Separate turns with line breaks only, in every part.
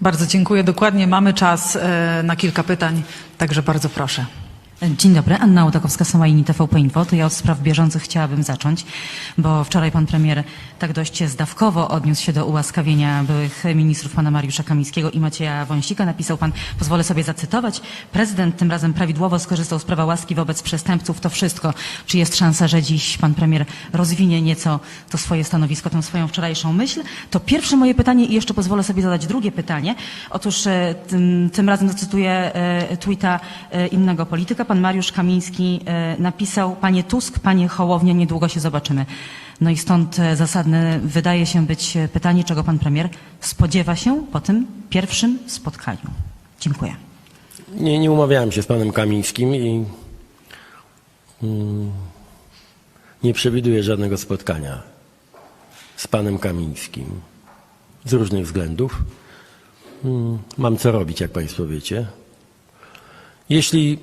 Bardzo dziękuję. Dokładnie mamy czas e, na kilka pytań, także bardzo proszę.
Dzień dobry, Anna Łodakowska-Samajni, TVP Info. To ja od spraw bieżących chciałabym zacząć, bo wczoraj pan premier tak dość zdawkowo odniósł się do ułaskawienia byłych ministrów pana Mariusza Kamińskiego i Macieja Wąsika. Napisał pan, pozwolę sobie zacytować, prezydent tym razem prawidłowo skorzystał z prawa łaski wobec przestępców. To wszystko. Czy jest szansa, że dziś pan premier rozwinie nieco to swoje stanowisko, tę swoją wczorajszą myśl? To pierwsze moje pytanie i jeszcze pozwolę sobie zadać drugie pytanie. Otóż e, tym, tym razem zacytuję e, tweeta e, innego polityka. Pan Mariusz Kamiński e, napisał, panie Tusk, panie Hołownia, niedługo się zobaczymy. No i stąd e, zasadne wydaje się być e, pytanie, czego pan premier spodziewa się po tym pierwszym spotkaniu. Dziękuję.
Nie, nie umawiałem się z panem Kamińskim i mm, nie przewiduję żadnego spotkania z panem Kamińskim z różnych względów. Mm, Mam co robić, jak państwo wiecie. Jeśli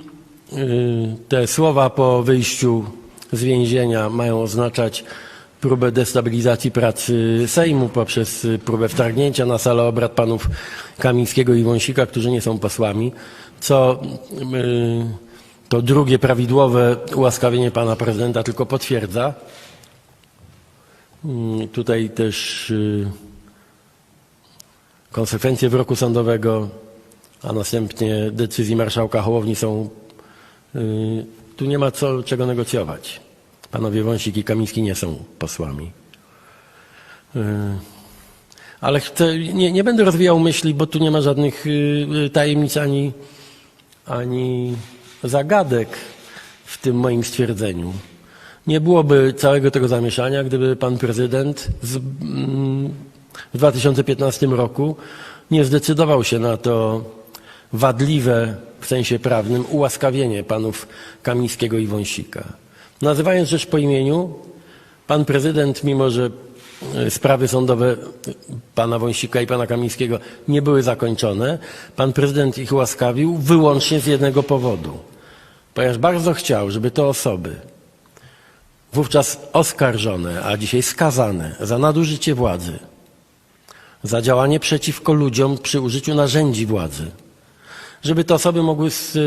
te słowa po wyjściu z więzienia mają oznaczać próbę destabilizacji pracy Sejmu poprzez y, próbę wtargnięcia na salę obrad panów Kamińskiego i Wąsika, którzy nie są posłami, co y, to drugie prawidłowe ułaskawienie pana prezydenta tylko potwierdza. Mm, Tutaj też y, konsekwencje wyroku sądowego, a następnie decyzji marszałka Hołowni są. Y, Tu nie ma co, czego negocjować. Panowie Wąsik i Kamiński nie są posłami. Y, Ale chcę, nie, nie będę rozwijał myśli, bo tu nie ma żadnych y, tajemnic ani, ani zagadek w tym moim stwierdzeniu. Nie byłoby całego tego zamieszania, gdyby pan prezydent z, mm, w 2015 roku nie zdecydował się na to wadliwe w sensie prawnym ułaskawienie panów Kamińskiego i Wąsika. Nazywając rzecz po imieniu, pan prezydent, mimo że e, sprawy sądowe pana Wąsika i pana Kamińskiego nie były zakończone, pan prezydent ich ułaskawił wyłącznie z jednego powodu. Ponieważ bardzo chciał, żeby te osoby, wówczas oskarżone, a dzisiaj skazane za nadużycie władzy, za działanie przeciwko ludziom przy użyciu narzędzi władzy, żeby te osoby mogły z-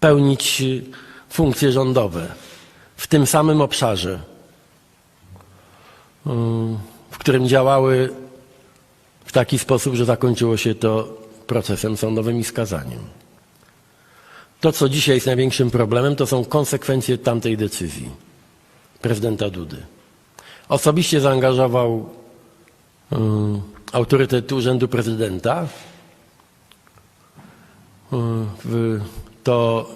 pełnić y, funkcje rządowe w tym samym obszarze, y, w którym działały w taki sposób, że zakończyło się to procesem sądowym i skazaniem. To, co dzisiaj jest największym problemem, to są konsekwencje tamtej decyzji prezydenta Dudy. Osobiście zaangażował y, autorytet Urzędu Prezydenta y, to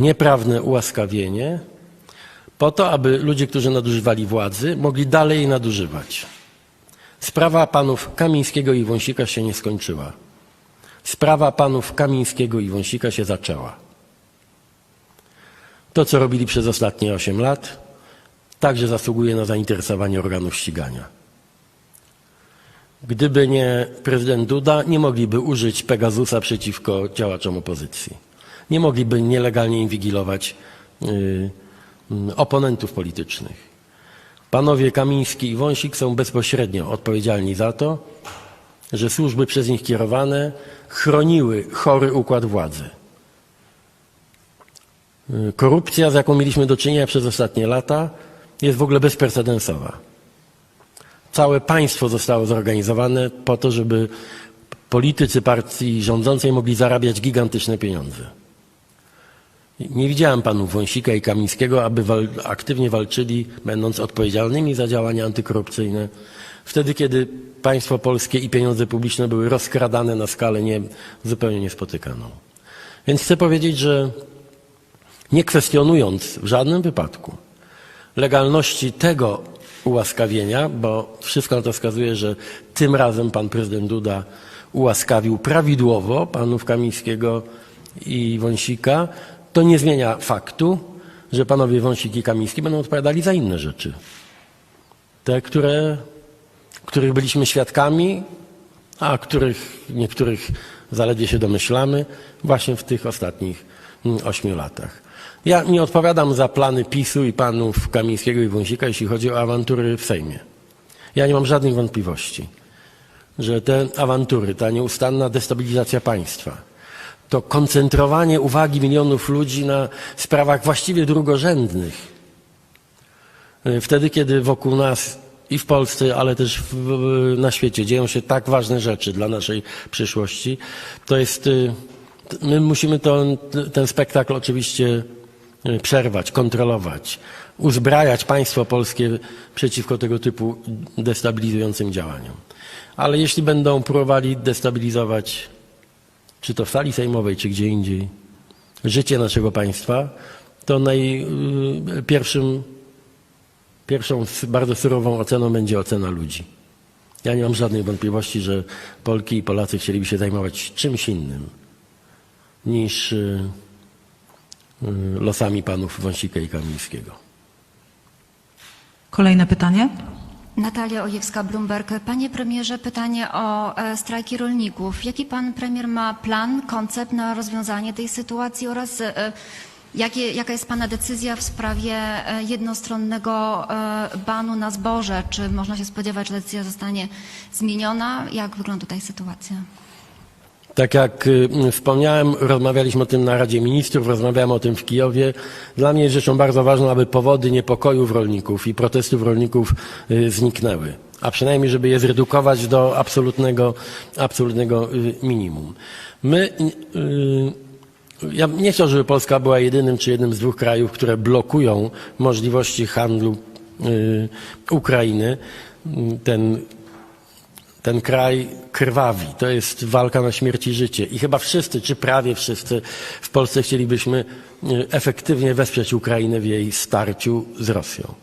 nieprawne ułaskawienie po to, aby ludzie, którzy nadużywali władzy, mogli dalej jej nadużywać. Sprawa panów Kamińskiego i Wąsika się nie skończyła. Sprawa panów Kamińskiego i Wąsika się zaczęła. To, co robili przez ostatnie 8 lat, także zasługuje na zainteresowanie organów ścigania. Gdyby nie prezydent Duda, nie mogliby użyć Pegasusa przeciwko działaczom opozycji. Nie mogliby nielegalnie inwigilować y, y, oponentów politycznych. Panowie Kamiński i Wąsik są bezpośrednio odpowiedzialni za to, że służby przez nich kierowane chroniły chory układ władzy. Y, Korupcja, z jaką mieliśmy do czynienia przez ostatnie lata, jest w ogóle bezprecedensowa. Całe państwo zostało zorganizowane po to, żeby politycy partii rządzącej mogli zarabiać gigantyczne pieniądze. Nie widziałem panów Wąsika i Kamińskiego, aby wal, aktywnie walczyli, będąc odpowiedzialnymi za działania antykorupcyjne, wtedy, kiedy państwo polskie i pieniądze publiczne były rozkradane na skalę nie, zupełnie niespotykaną. Więc chcę powiedzieć, że nie kwestionując w żadnym wypadku legalności tego ułaskawienia, bo wszystko na to wskazuje, że tym razem pan prezydent Duda ułaskawił prawidłowo panów Kamińskiego i Wąsika, to nie zmienia faktu, że panowie Wąsik i Kamiński będą odpowiadali za inne rzeczy. Te, które, których byliśmy świadkami, a których niektórych zaledwie się domyślamy właśnie w tych ostatnich mm, ośmiu latach. Ja nie odpowiadam za plany PiSu i panów Kamińskiego i Wąsika, jeśli chodzi o awantury w Sejmie. Ja nie mam żadnych wątpliwości. że te awantury, ta nieustanna destabilizacja państwa, to koncentrowanie uwagi milionów ludzi na sprawach właściwie drugorzędnych, y, wtedy kiedy wokół nas i w Polsce, ale też w, na świecie dzieją się tak ważne rzeczy dla naszej przyszłości, to jest, t- my musimy to, ten spektakl oczywiście przerwać, kontrolować, uzbrajać państwo polskie przeciwko tego typu destabilizującym działaniom. Ale jeśli będą próbowali destabilizować, czy to w sali sejmowej, czy gdzie indziej, życie naszego państwa, to naj, y, pierwszym, pierwszą bardzo surową oceną będzie ocena ludzi. Ja nie mam żadnej wątpliwości, że Polki i Polacy chcieliby się zajmować czymś innym niż y, y, losami panów Wąsika i Kamińskiego.
Kolejne pytanie.
Natalia Ojewska-Blumberg. Panie premierze, pytanie o e, strajki rolników. Jaki pan premier ma plan, koncept na rozwiązanie tej sytuacji oraz e, jakie, jaka jest pana decyzja w sprawie e, jednostronnego banu na zboże? Czy można się spodziewać, że decyzja zostanie zmieniona? Jak wygląda tutaj sytuacja?
Tak jak y, wspomniałem, rozmawialiśmy o tym na Radzie Ministrów, rozmawiamy o tym w Kijowie. Dla mnie jest rzeczą bardzo ważną, aby powody niepokojów rolników i protestów rolników y, zniknęły. A przynajmniej, żeby je zredukować do absolutnego, absolutnego y, minimum. My, ja nie chcę, żeby Polska była jedynym czy jednym z dwóch krajów, które blokują możliwości handlu Ukrainy. Ten ten kraj krwawi. To jest walka na śmierć i życie. I chyba wszyscy, czy prawie wszyscy w Polsce chcielibyśmy e, efektywnie wesprzeć Ukrainę w jej starciu z Rosją.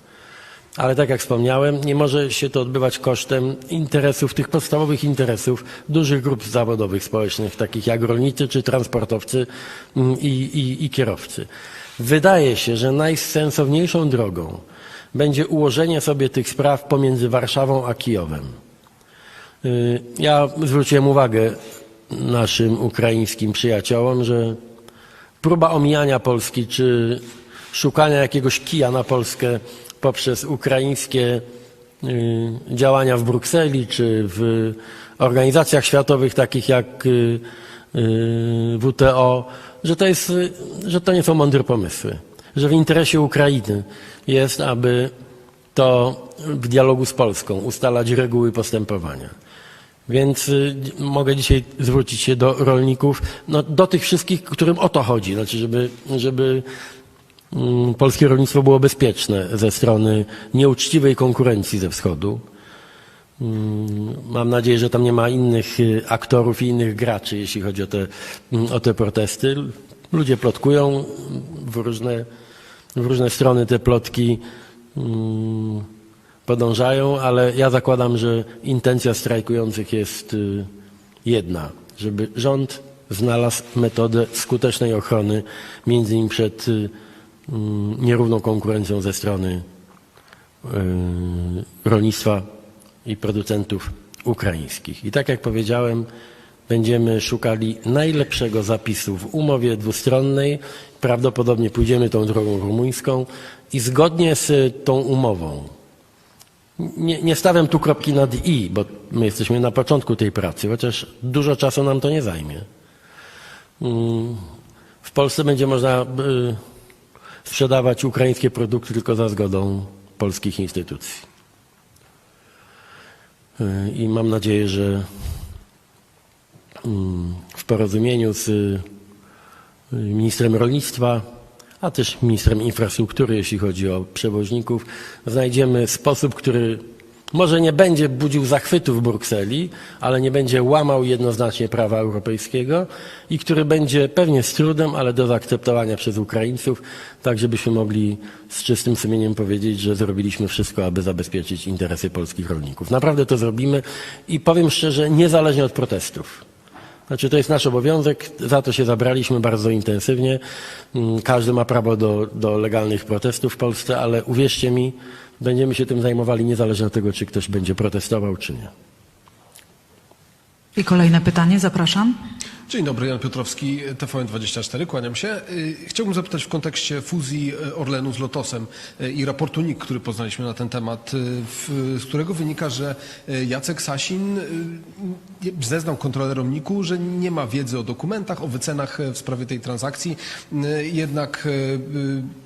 Ale tak jak wspomniałem, nie może się to odbywać kosztem interesów, tych podstawowych interesów dużych grup zawodowych, społecznych, takich jak rolnicy czy transportowcy mm, i, i, i kierowcy. Wydaje się, że najsensowniejszą drogą będzie ułożenie sobie tych spraw pomiędzy Warszawą a Kijowem. Y, Ja zwróciłem uwagę naszym ukraińskim przyjaciołom, że próba omijania Polski czy szukania jakiegoś kija na Polskę poprzez ukraińskie y, działania w Brukseli czy w organizacjach światowych takich jak y, WTO, że to, jest, że to nie są mądre pomysły. Że w interesie Ukrainy jest, aby to w dialogu z Polską ustalać reguły postępowania. Więc y, mogę dzisiaj zwrócić się do rolników, no, do tych wszystkich, którym o to chodzi, znaczy, żeby, żeby mm, polskie rolnictwo było bezpieczne ze strony nieuczciwej konkurencji ze wschodu. Mm, Mam nadzieję, że tam nie ma innych y, aktorów i innych graczy, jeśli chodzi o te, mm, o te protesty. Ludzie plotkują w różne, w różne strony te plotki podążają, ale ja zakładam, że intencja strajkujących jest y, jedna, żeby rząd znalazł metodę skutecznej ochrony, między innymi przed y, mm, nierówną konkurencją ze strony y, rolnictwa i producentów ukraińskich. I tak jak powiedziałem, będziemy szukali najlepszego zapisu w umowie dwustronnej. Prawdopodobnie pójdziemy tą drogą rumuńską i zgodnie z tą umową nie, nie stawiam tu kropki nad i, bo my jesteśmy na początku tej pracy, chociaż dużo czasu nam to nie zajmie. Mm, W Polsce będzie można y, sprzedawać ukraińskie produkty tylko za zgodą polskich instytucji. Y, I mam nadzieję, że mm, w porozumieniu z y, ministrem rolnictwa, a też ministrem infrastruktury, jeśli chodzi o przewoźników, znajdziemy sposób, który może nie będzie budził zachwytu w Brukseli, ale nie będzie łamał jednoznacznie prawa europejskiego i który będzie pewnie z trudem, ale do zaakceptowania przez Ukraińców, tak żebyśmy mogli z czystym sumieniem powiedzieć, że zrobiliśmy wszystko, aby zabezpieczyć interesy polskich rolników. Naprawdę to zrobimy i powiem szczerze, niezależnie od protestów. Znaczy, to jest nasz obowiązek, za to się zabraliśmy bardzo intensywnie. Mm, Każdy ma prawo do, do legalnych protestów w Polsce, ale uwierzcie mi, będziemy się tym zajmowali niezależnie od tego, czy ktoś będzie protestował, czy nie.
I kolejne pytanie, zapraszam.
Dzień dobry, Jan Piotrowski, TVN24, kłaniam się. Y, Chciałbym zapytać w kontekście fuzji y, Orlenu z Lotosem y, i raportu NIK, który poznaliśmy na ten temat, z którego wynika, że Jacek Sasin zeznał kontrolerom NIK-u, że nie ma wiedzy o dokumentach, o wycenach w sprawie tej transakcji, jednak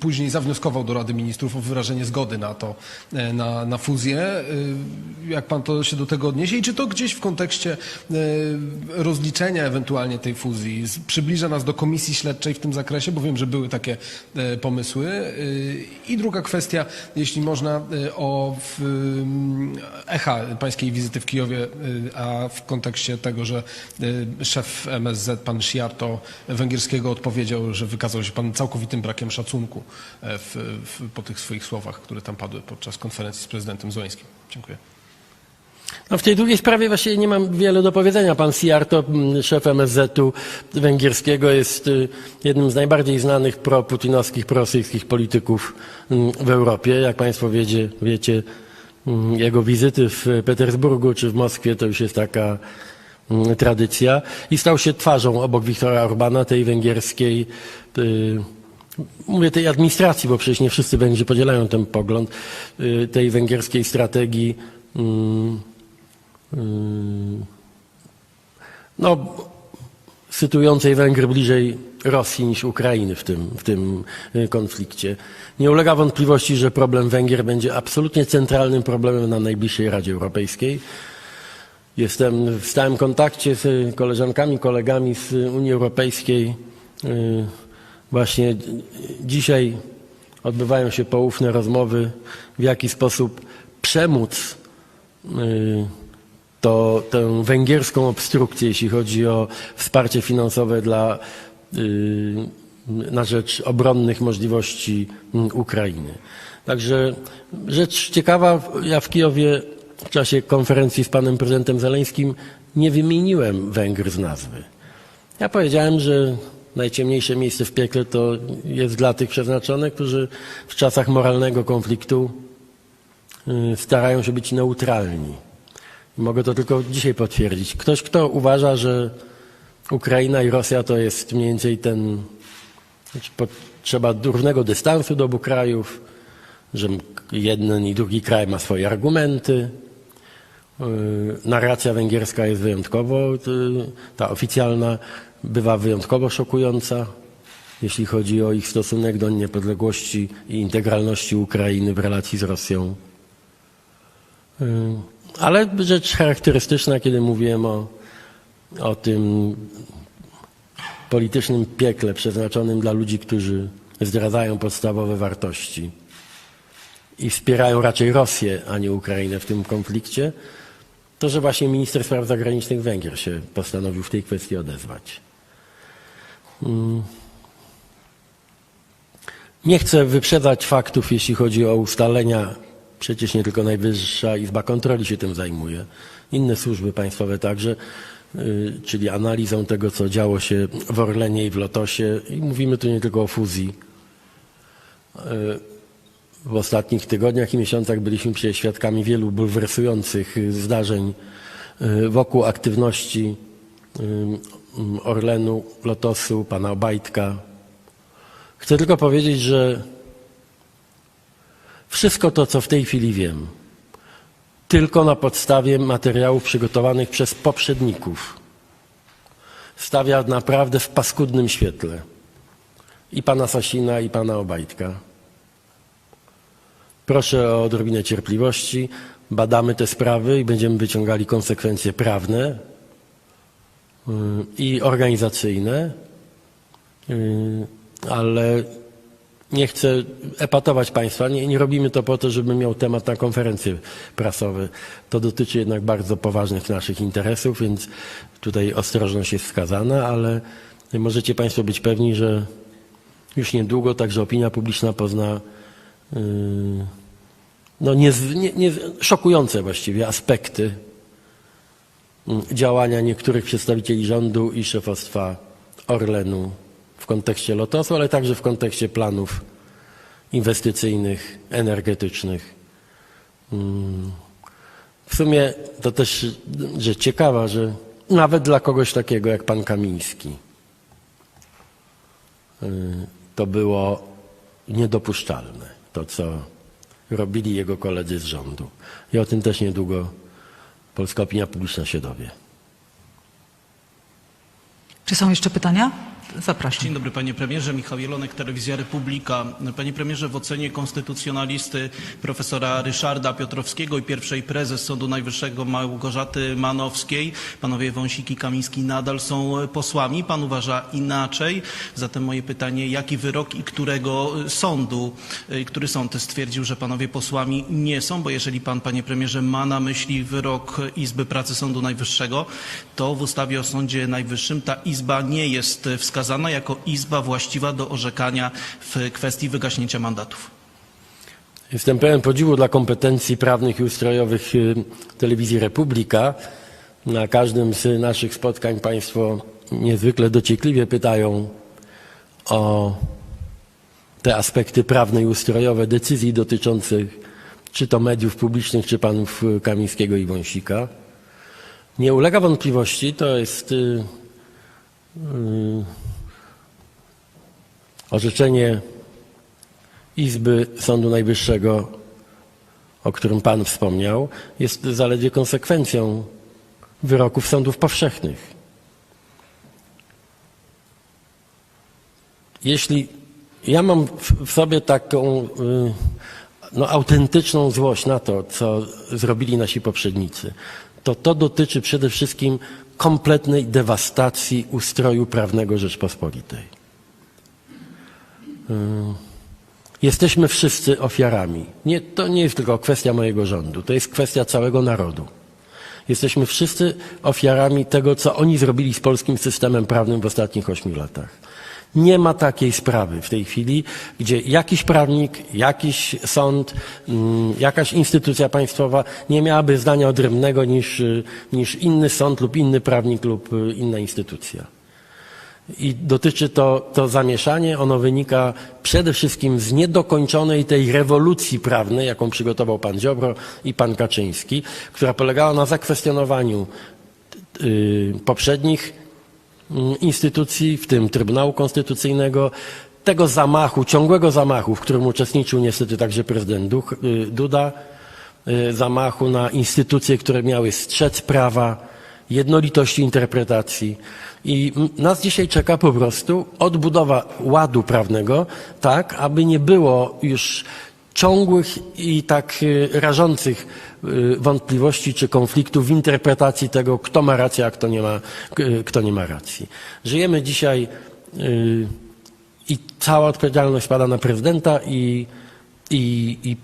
później zawnioskował do Rady Ministrów o wyrażenie zgody na to, na, na fuzję. Jak pan to się do tego odniesie i czy to gdzieś w kontekście y, rozliczenia ewentualnie tej fuzji przybliża nas do komisji śledczej w tym zakresie, bo wiem, że były takie e, pomysły. Y, I druga kwestia, jeśli można, o echa pańskiej wizyty w Kijowie, a w kontekście tego, że szef MSZ, pan Sziarto węgierskiego odpowiedział, że wykazał się pan całkowitym brakiem szacunku e, w, w, po tych swoich słowach, które tam padły podczas konferencji z prezydentem Złęskim. Dziękuję.
No w tej drugiej sprawie właściwie nie mam wiele do powiedzenia. Pan Siarto, mm, szef MSZ-u węgierskiego, jest y, jednym z najbardziej znanych pro-putinowskich, prorosyjskich polityków mm, w Europie. Jak Państwo wiecie, wiecie, mm, jego wizyty w Petersburgu czy w Moskwie to już jest taka tradycja. I stał się twarzą obok Wiktora Orbana, tej węgierskiej, y, mówię tej administracji, bo przecież nie wszyscy Węgrzy podzielają ten pogląd, y, tej węgierskiej strategii no, sytuującej Węgry bliżej Rosji niż Ukrainy w tym, w tym y, konflikcie. Nie ulega wątpliwości, że problem Węgier będzie absolutnie centralnym problemem na najbliższej Radzie Europejskiej. Jestem w stałym kontakcie z koleżankami, kolegami z Unii Europejskiej. Y, Właśnie dzisiaj odbywają się poufne rozmowy, w jaki sposób przemóc y, to, tę węgierską obstrukcję, jeśli chodzi o wsparcie finansowe dla, y, na rzecz obronnych możliwości mm, Ukrainy. Także rzecz ciekawa, ja w Kijowie w czasie konferencji z panem prezydentem Zeleńskim nie wymieniłem Węgr z nazwy. Ja powiedziałem, że najciemniejsze miejsce w piekle to jest dla tych przeznaczone, którzy w czasach moralnego konfliktu y, starają się być neutralni. Mogę to tylko dzisiaj potwierdzić. Ktoś, kto uważa, że Ukraina i Rosja to jest mniej więcej ten, znaczy potrzeba równego dystansu do obu krajów, że jeden i drugi kraj ma swoje argumenty. Yy, Narracja węgierska jest wyjątkowo, yy, ta oficjalna bywa wyjątkowo szokująca, jeśli chodzi o ich stosunek do niepodległości i integralności Ukrainy w relacji z Rosją. Ale rzecz charakterystyczna, kiedy mówiłem o, o tym politycznym piekle przeznaczonym dla ludzi, którzy zdradzają podstawowe wartości i wspierają raczej Rosję, a nie Ukrainę w tym konflikcie, to że właśnie minister spraw zagranicznych Węgier się postanowił w tej kwestii odezwać. Mm. Nie chcę wyprzedzać faktów, jeśli chodzi o ustalenia. Przecież nie tylko Najwyższa Izba Kontroli się tym zajmuje. Inne służby państwowe także, y, czyli analizą tego, co działo się w Orlenie i w Lotosie. I mówimy tu nie tylko o fuzji. Y, W ostatnich tygodniach i miesiącach byliśmy przecież świadkami wielu bulwersujących zdarzeń y, wokół aktywności Orlenu, Lotosu, pana Obajtka. Chcę tylko powiedzieć, że wszystko to, co w tej chwili wiem, tylko na podstawie materiałów przygotowanych przez poprzedników, stawia naprawdę w paskudnym świetle i pana Sasina, i pana Obajtka. Proszę o odrobinę cierpliwości. Badamy te sprawy i będziemy wyciągali konsekwencje prawne y, i organizacyjne, y, ale nie chcę epatować Państwa. Nie, nie robimy to po to, żeby miał temat na konferencje prasowe. To dotyczy jednak bardzo poważnych naszych interesów, więc tutaj ostrożność jest wskazana, ale możecie Państwo być pewni, że już niedługo także opinia publiczna pozna yy, no nie, nie, nie, szokujące właściwie aspekty mm, działania niektórych przedstawicieli rządu i szefostwa Orlenu w kontekście Lotosu, ale także w kontekście planów inwestycyjnych, energetycznych. Mm. W sumie to też rzecz ciekawa, że nawet dla kogoś takiego jak pan Kamiński, y, to było niedopuszczalne, to co robili jego koledzy z rządu. I o tym też niedługo polska opinia publiczna się dowie.
Czy są jeszcze pytania? Zapraszam.
Dzień dobry panie premierze, Michał Jelonek, Telewizja Republika. Panie premierze, w ocenie konstytucjonalisty profesora Ryszarda Piotrowskiego i pierwszej prezes Sądu Najwyższego Małgorzaty Manowskiej, panowie Wąsik i Kamiński nadal są posłami. Pan uważa inaczej. Zatem moje pytanie, jaki wyrok i którego sądu, y, który sąd stwierdził, że panowie posłami nie są? Bo jeżeli pan, panie premierze, ma na myśli wyrok Izby Pracy Sądu Najwyższego, to w ustawie o Sądzie Najwyższym ta izba nie jest wskazana jako izba właściwa do orzekania w kwestii wygaśnięcia mandatów.
Jestem pełen podziwu dla kompetencji prawnych i ustrojowych y, Telewizji Republika. Na każdym z naszych spotkań Państwo niezwykle dociekliwie pytają o te aspekty prawne i ustrojowe decyzji dotyczących czy to mediów publicznych, czy panów Kamińskiego i Wąsika. Nie ulega wątpliwości, to jest y, orzeczenie Izby Sądu Najwyższego, o którym Pan wspomniał, jest zaledwie konsekwencją wyroków sądów powszechnych. Jeśli ja mam w- sobie taką y, no, autentyczną złość na to, co zrobili nasi poprzednicy, to to dotyczy przede wszystkim kompletnej dewastacji ustroju prawnego Rzeczpospolitej. Jesteśmy wszyscy ofiarami. Nie, to nie jest tylko kwestia mojego rządu, to jest kwestia całego narodu. Jesteśmy wszyscy ofiarami tego, co oni zrobili z polskim systemem prawnym w ostatnich ośmiu latach. Nie ma takiej sprawy w tej chwili, gdzie jakiś prawnik, jakiś sąd, mm, jakaś instytucja państwowa nie miałaby zdania odrębnego niż, y, niż inny sąd lub inny prawnik lub y, inna instytucja. I dotyczy to, to zamieszanie, ono wynika przede wszystkim z niedokończonej tej rewolucji prawnej, jaką przygotował pan Ziobro i pan Kaczyński, która polegała na zakwestionowaniu y, poprzednich instytucji, w tym Trybunału Konstytucyjnego, tego zamachu, ciągłego zamachu, w którym uczestniczył niestety także prezydent y, Duda, y, zamachu na instytucje, które miały strzec prawa, jednolitości interpretacji. I nas dzisiaj czeka po prostu odbudowa ładu prawnego, tak, aby nie było już ciągłych i tak y, rażących y, wątpliwości czy konfliktów w interpretacji tego, kto ma rację, a kto nie ma, k- kto nie ma racji. Żyjemy dzisiaj i cała odpowiedzialność spada na prezydenta i, i, i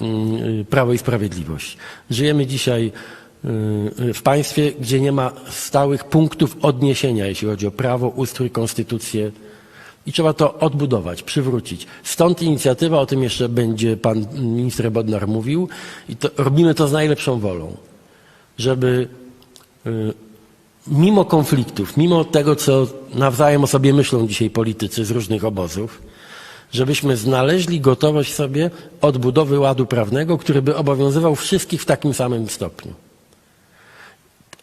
mm, Prawo i Sprawiedliwość. Żyjemy dzisiaj w państwie, gdzie nie ma stałych punktów odniesienia, jeśli chodzi o prawo, ustrój, konstytucję. I trzeba to odbudować, przywrócić. Stąd inicjatywa, o tym jeszcze będzie pan minister Bodnar mówił, i to, robimy to z najlepszą wolą, żeby y, mimo konfliktów, mimo tego, co nawzajem o sobie myślą dzisiaj politycy z różnych obozów, żebyśmy znaleźli gotowość sobie odbudowy ładu prawnego, który by obowiązywał wszystkich w takim samym stopniu.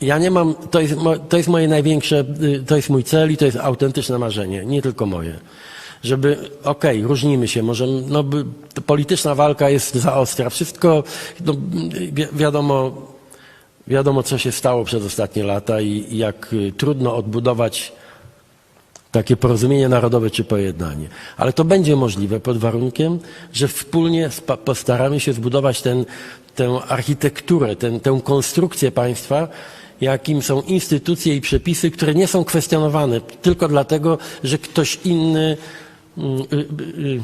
Ja nie mam, to jest, to jest moje największe, y, to jest mój cel i to jest autentyczne marzenie, nie tylko moje. Żeby, okej, różnimy się, może no, polityczna walka jest za ostra, wszystko, no, wi- wiadomo, wiadomo co się stało przez ostatnie lata i, jak y, trudno odbudować takie porozumienie narodowe czy pojednanie. Ale to będzie możliwe pod warunkiem, że wspólnie postaramy się zbudować ten, tę architekturę, ten, tę konstrukcję państwa, jakim są instytucje i przepisy, które nie są kwestionowane tylko dlatego, że ktoś inny. mm, y, y, y,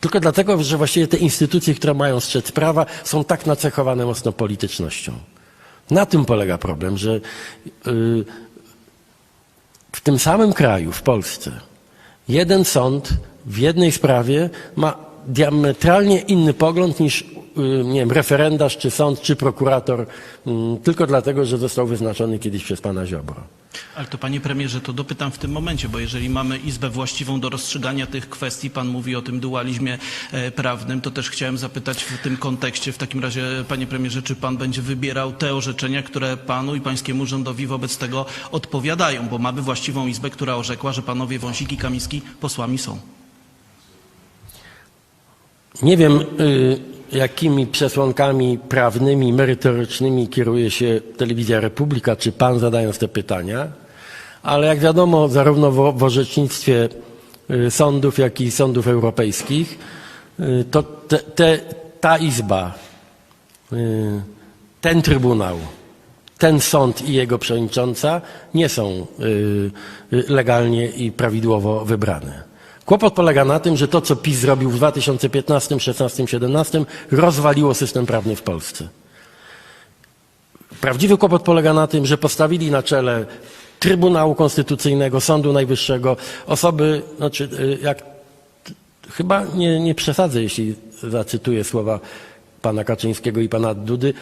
tylko dlatego, że właściwie te instytucje, które mają strzec prawa, są tak nacechowane mocno politycznością. Na tym polega problem, że w tym samym kraju, w Polsce, jeden sąd w jednej sprawie ma diametralnie inny pogląd niż nie wiem, referendarz, czy sąd, czy prokurator, mm, tylko dlatego, że został wyznaczony kiedyś przez pana Ziobro.
Ale to panie premierze, to dopytam w tym momencie, bo jeżeli mamy izbę właściwą do rozstrzygania tych kwestii, pan mówi o tym dualizmie e, prawnym, to też chciałem zapytać w tym kontekście, w takim razie panie premierze, czy pan będzie wybierał te orzeczenia, które panu i pańskiemu rządowi wobec tego odpowiadają, bo mamy właściwą izbę, która orzekła, że panowie Wąsik i Kamiński posłami są.
Nie wiem, y, jakimi przesłankami prawnymi, merytorycznymi kieruje się Telewizja Republika, czy pan zadając te pytania, ale jak wiadomo, zarówno w, w orzecznictwie y, sądów, jak i sądów europejskich, y, to te, te, ta izba, y, ten trybunał, ten sąd i jego przewodnicząca nie są legalnie i prawidłowo wybrane. Kłopot polega na tym, że to, co PiS zrobił w 2015, 16, 17, rozwaliło system prawny w Polsce. Prawdziwy kłopot polega na tym, że postawili na czele Trybunału Konstytucyjnego, Sądu Najwyższego osoby, znaczy, y, jak chyba nie, nie przesadzę, jeśli zacytuję słowa pana Kaczyńskiego i pana Dudy,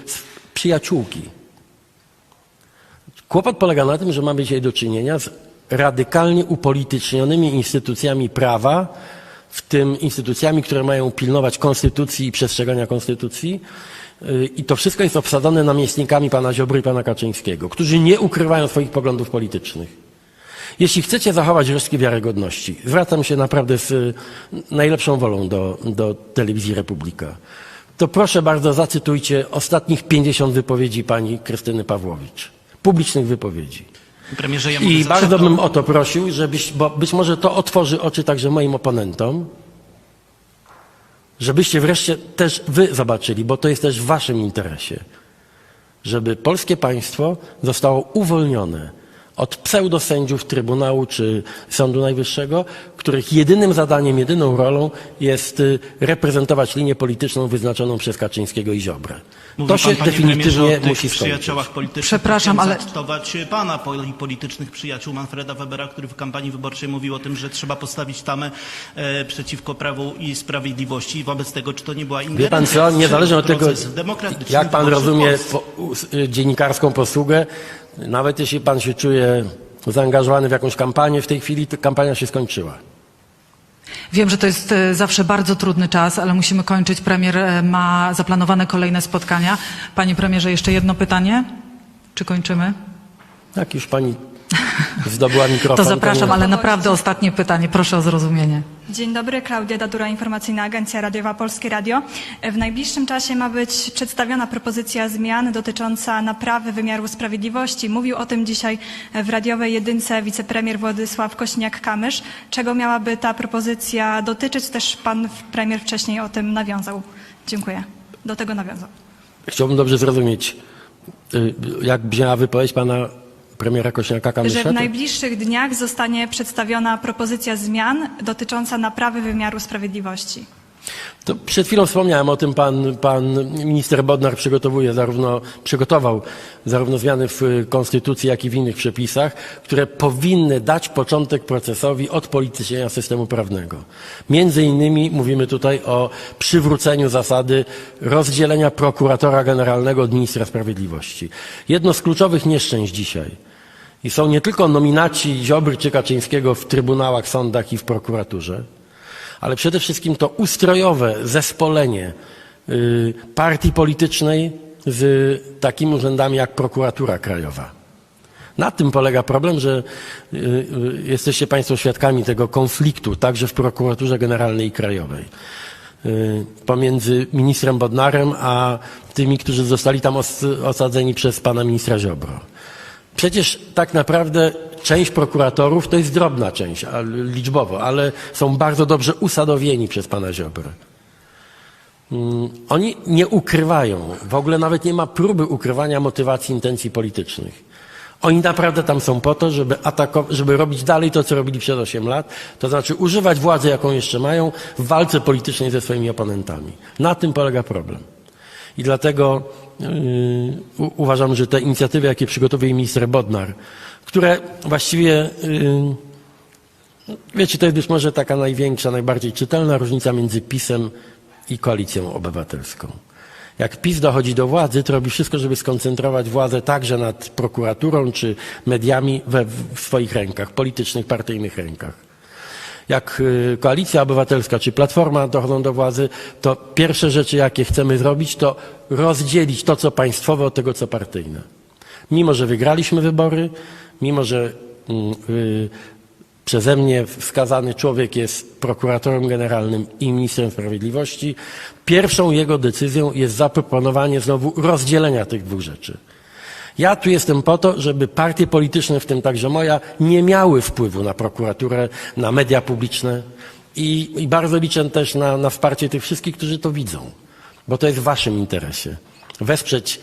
przyjaciółki. Kłopot polega na tym, że mamy dzisiaj do czynienia z radykalnie upolitycznionymi instytucjami prawa, w tym instytucjami, które mają pilnować konstytucji i przestrzegania konstytucji. Yy, I to wszystko jest obsadzone namiestnikami pana Ziobry i pana Kaczyńskiego, którzy nie ukrywają swoich poglądów politycznych. Jeśli chcecie zachować resztki wiarygodności, zwracam się naprawdę z y, najlepszą wolą do, do telewizji Republika, to proszę bardzo zacytujcie ostatnich 50 wypowiedzi pani Krystyny Pawłowicz. Publicznych wypowiedzi.
Premierze, ja
I bardzo bym o to prosił, żebyś, bo być może to otworzy oczy także moim oponentom, żebyście wreszcie też wy zobaczyli, bo to jest też w waszym interesie, żeby polskie państwo zostało uwolnione od pseudosędziów Trybunału czy Sądu Najwyższego, których jedynym zadaniem, jedyną rolą jest y, reprezentować linię polityczną wyznaczoną przez Kaczyńskiego i Ziobrę.
Mówi
To
pan,
się
panie
definitywnie musi skończyć.
Przepraszam, ale-
zacytować pana poli- politycznych przyjaciół Manfreda Webera, który w kampanii wyborczej mówił o tym, że trzeba postawić tamę e, przeciwko Prawu i Sprawiedliwości. Wobec tego, czy to nie była ingerencja
Wie pan co, niezależnie od tego, jak pan rozumie po, dziennikarską posługę, nawet jeśli pan się czuje zaangażowany w jakąś kampanię, w tej chwili to kampania się skończyła.
Wiem, że to jest e, zawsze bardzo trudny czas, ale musimy kończyć. Premier e, ma zaplanowane kolejne spotkania. Panie premierze, jeszcze jedno pytanie. Czy kończymy?
Jak już pani zdobyła mikrofon.
To zapraszam, ale naprawdę ostatnie pytanie. Proszę o zrozumienie.
Dzień dobry, Klaudia Dadura, Informacyjna Agencja Radiowa Polskie Radio. W najbliższym czasie ma być przedstawiona propozycja zmian dotycząca naprawy wymiaru sprawiedliwości. Mówił o tym dzisiaj w radiowej jedynce wicepremier Władysław Kośniak-Kamysz. Czego miałaby ta propozycja dotyczyć? Też pan premier wcześniej o tym nawiązał. Dziękuję. Do tego nawiązał.
Chciałbym dobrze zrozumieć, y, jak brzmiała wypowiedź pana premiera Kośniaka
Że w najbliższych dniach zostanie przedstawiona propozycja zmian dotycząca naprawy wymiaru sprawiedliwości.
To przed chwilą wspomniałem o tym, pan, pan minister Bodnar przygotowuje zarówno, przygotował zarówno zmiany w y, Konstytucji, jak i w innych przepisach, które powinny dać początek procesowi odpolitycznienia systemu prawnego. Między innymi mówimy tutaj o przywróceniu zasady rozdzielenia prokuratora generalnego od ministra sprawiedliwości. Jedno z kluczowych nieszczęść dzisiaj i są nie tylko nominaci Ziobry czy Kaczyńskiego w trybunałach, sądach i w prokuraturze, ale przede wszystkim to ustrojowe zespolenie y, partii politycznej z takimi urzędami jak prokuratura krajowa. Na tym polega problem, że y, y, jesteście Państwo świadkami tego konfliktu także w prokuraturze generalnej i krajowej pomiędzy ministrem Bodnarem a tymi, którzy zostali tam os osadzeni przez pana ministra Ziobro. Przecież tak naprawdę część prokuratorów to jest drobna część liczbowo, ale są bardzo dobrze usadowieni przez pana Ziobrę. Mm, Oni nie ukrywają, w ogóle nawet nie ma próby ukrywania motywacji intencji politycznych. Oni naprawdę tam są po to, żeby, atako- żeby robić dalej to, co robili przez 8 lat, to znaczy używać władzy, jaką jeszcze mają, w walce politycznej ze swoimi oponentami. Na tym polega problem. I dlatego u- uważam, że te inicjatywy, jakie przygotowuje minister Bodnar, które właściwie, yy, wiecie, to jest być może taka największa, najbardziej czytelna różnica między PiSem i Koalicją Obywatelską. Jak PiS dochodzi do władzy, to robi wszystko, żeby skoncentrować władzę także nad prokuraturą czy mediami we, w swoich rękach, politycznych, partyjnych rękach. Jak y, Koalicja Obywatelska czy Platforma dochodzą do władzy, to pierwsze rzeczy, jakie chcemy zrobić, to rozdzielić to, co państwowe od tego, co partyjne. Mimo, że wygraliśmy wybory, mimo, że mm, y, przeze mnie wskazany człowiek jest prokuratorem generalnym i ministrem sprawiedliwości, pierwszą jego decyzją jest zaproponowanie znowu rozdzielenia tych dwóch rzeczy. Ja tu jestem po to, żeby partie polityczne, w tym także moja, nie miały wpływu na prokuraturę, na media publiczne i, i bardzo liczę też na, na wsparcie tych wszystkich, którzy to widzą, bo to jest w waszym interesie. Wesprzeć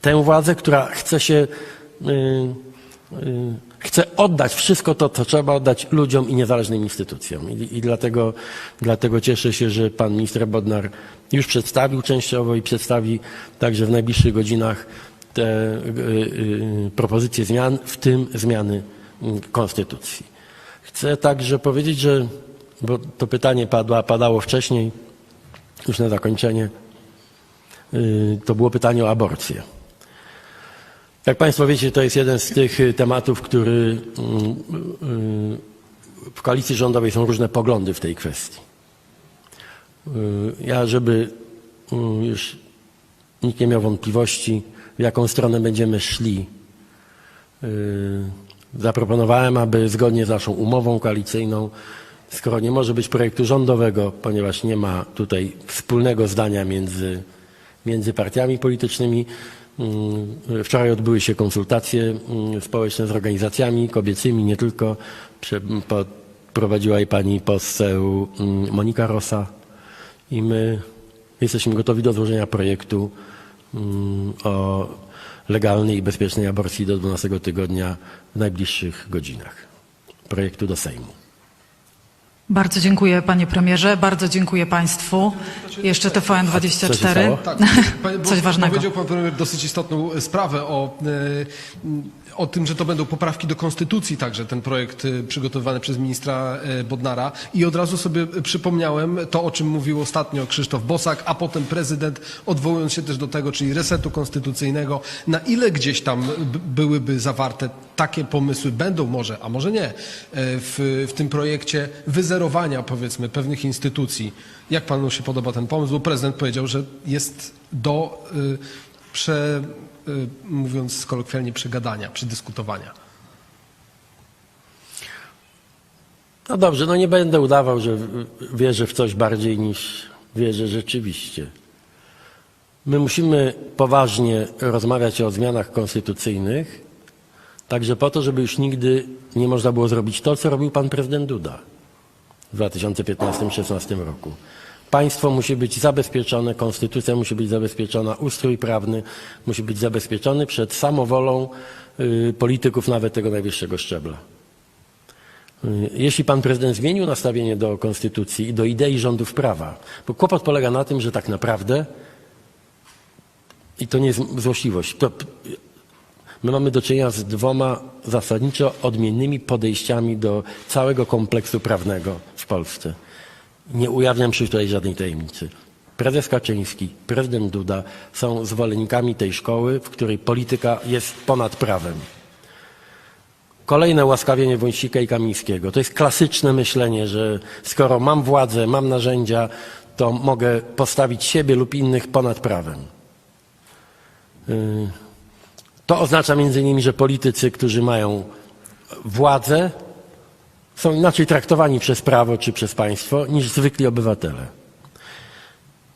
tę władzę, która chce się, y, y, chce oddać wszystko to, co trzeba oddać ludziom i niezależnym instytucjom. I, i dlatego, dlatego cieszę się, że pan minister Bodnar już przedstawił częściowo i przedstawi także w najbliższych godzinach te y, y, propozycje zmian, w tym zmiany y, konstytucji. Chcę także powiedzieć, że, bo to pytanie padło, padało wcześniej, już na zakończenie, y, to było pytanie o aborcję. Jak Państwo wiecie, to jest jeden z tych tematów, który y, y, w koalicji rządowej są różne poglądy w tej kwestii. Y, Ja, żeby y, już nikt nie miał wątpliwości, w jaką stronę będziemy szli, y, zaproponowałem, aby zgodnie z naszą umową koalicyjną, skoro nie może być projektu rządowego, ponieważ nie ma tutaj wspólnego zdania między, między partiami politycznymi, y, wczoraj odbyły się konsultacje y, społeczne z organizacjami kobiecymi, nie tylko. Prowadziła je pani poseł Monika Rosa. I my jesteśmy gotowi do złożenia projektu o legalnej i bezpiecznej aborcji do 12 tygodnia w najbliższych godzinach. Projektu do Sejmu.
Bardzo dziękuję panie premierze, bardzo dziękuję państwu. Jeszcze
Co się
TVN24.
stało?
Tak,
Coś ważnego.
Powiedział pan premier dosyć istotną e, sprawę o, e, o tym, że to będą poprawki do konstytucji także, ten projekt e, przygotowywany przez ministra e, Bodnara. I od razu sobie przypomniałem to, o czym mówił ostatnio Krzysztof Bosak, a potem prezydent, odwołując się też do tego, czyli resetu konstytucyjnego. Na ile gdzieś tam byłyby zawarte takie pomysły, będą może, a może nie, e, w, w tym projekcie wyzerowania powiedzmy pewnych instytucji. Jak panu się podoba ten pomysł? Bo prezydent powiedział, że jest do y, prze, y, mówiąc kolokwialnie, przegadania, przedyskutowania.
No dobrze, no nie będę udawał, że wierzę w coś bardziej niż wierzę rzeczywiście. My musimy poważnie rozmawiać o zmianach konstytucyjnych, także po to, żeby już nigdy nie można było zrobić to, co robił pan prezydent Duda w 2015-2016 roku. Państwo musi być zabezpieczone, konstytucja musi być zabezpieczona, ustrój prawny musi być zabezpieczony przed samowolą y, polityków nawet tego najwyższego szczebla. Y, Jeśli pan prezydent zmienił nastawienie do konstytucji i do idei rządów prawa, bo kłopot polega na tym, że tak naprawdę, i to nie jest złośliwość, to my mamy do czynienia z dwoma zasadniczo odmiennymi podejściami do całego kompleksu prawnego w Polsce. Nie ujawniam się tutaj żadnej tajemnicy. Prezes Kaczyński, prezydent Duda są zwolennikami tej szkoły, w której polityka jest ponad prawem. Kolejne łaskawienie Wąsika i Kamińskiego. To jest klasyczne myślenie, że skoro mam władzę, mam narzędzia, to mogę postawić siebie lub innych ponad prawem. Y, To oznacza między innymi, że politycy, którzy mają władzę, są inaczej traktowani przez prawo czy przez państwo niż zwykli obywatele.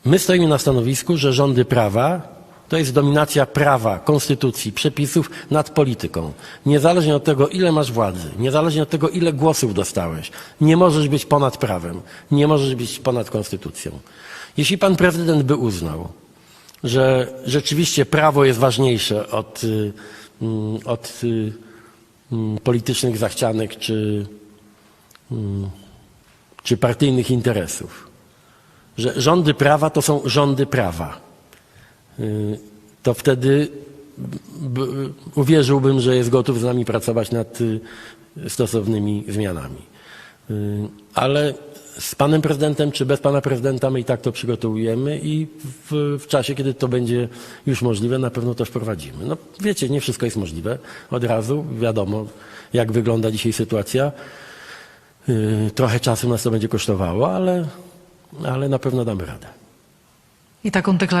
My stoimy na stanowisku, że rządy prawa to jest dominacja prawa, konstytucji, przepisów nad polityką. Niezależnie od tego, ile masz władzy, niezależnie od tego, ile głosów dostałeś, nie możesz być ponad prawem, nie możesz być ponad konstytucją. Jeśli pan prezydent by uznał, że rzeczywiście prawo jest ważniejsze od, y, mm, od y, mm, politycznych zachcianek czy, Hmm. czy partyjnych interesów. Że rządy prawa to są rządy prawa. Y, to wtedy uwierzyłbym, że jest gotów z nami pracować nad y, stosownymi zmianami. Y, ale z panem prezydentem czy bez pana prezydenta my i tak to przygotowujemy i w, w, czasie, kiedy to będzie już możliwe, na pewno to wprowadzimy. No wiecie, nie wszystko jest możliwe od razu, wiadomo jak wygląda dzisiaj sytuacja. Y, trochę czasu nas to będzie kosztowało, ale, ale na pewno damy radę.
I taką deklarację.